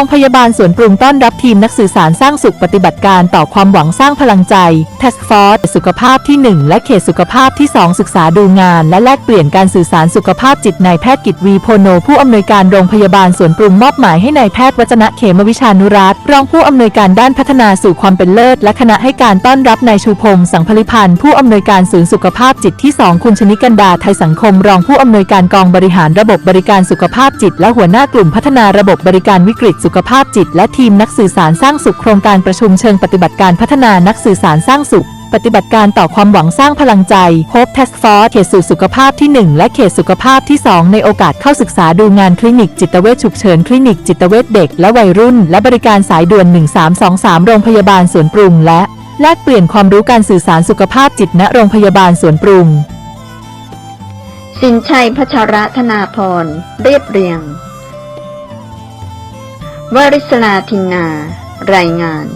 รงพยาบาลสวนปรุงต้อนรับทีมนักสื่อสารสร้างสุขปฏิบัติการต่อความหวังสร้างพลังใจ Task Force สุขภาพที่ 1 และเขตสุขภาพที่ 2 ศึกษาดูงาน และแลกเปลี่ยนการสื่อสารสุขภาพจิตนายแพทย์กิจวีโพโน ผู้อำนวยการโรงพยาบาลสวนปรุงมอบหมายให้นายแพทย์วัจนะเขมวิชานุรัตรองผู้อำนวยการด้านพัฒนาสู่ความเป็นเลิศ และคณะให้การต้อนรับนายชูพงศ์สังพลิพันธ์ผู้อำนวยการศูนย์สุขภาพจิตที่ 2 คุณชนิกันดาไทยสังคม รองผู้อำนวยการกองบริหารระบบบริการสุขภาพจิต และหัวหน้ากลุ่มพัฒนาระบบบริการวิกฤตสุขภาพจิต และทีมนักสื่อสารสร้างสุขโครงการประชุมเชิงปฏิบัติการพัฒนานักสื่อสารสร้างสุข ปฏิบัติการต่อความหวังสร้างพลังใจ Hope Task Force เขตสู่สุขภาพที่ 1 และเขตสุขภาพที่ 2 ในโอกาสเข้าศึกษาดูงานคลินิกจิตเวชฉุกเฉินคลินิกจิตเวชเด็ก และวัยรุ่น และบริการสายด่วน 1323 โรงพยาบาลสวนปรุง และแลกเปลี่ยนความรู้การสื่อสารสุขภาพจิตณโรงพยาบาลสวนปรุงสินชัยพัชระธนาพรเรียบเรียง วริศลาทินนา รายงาน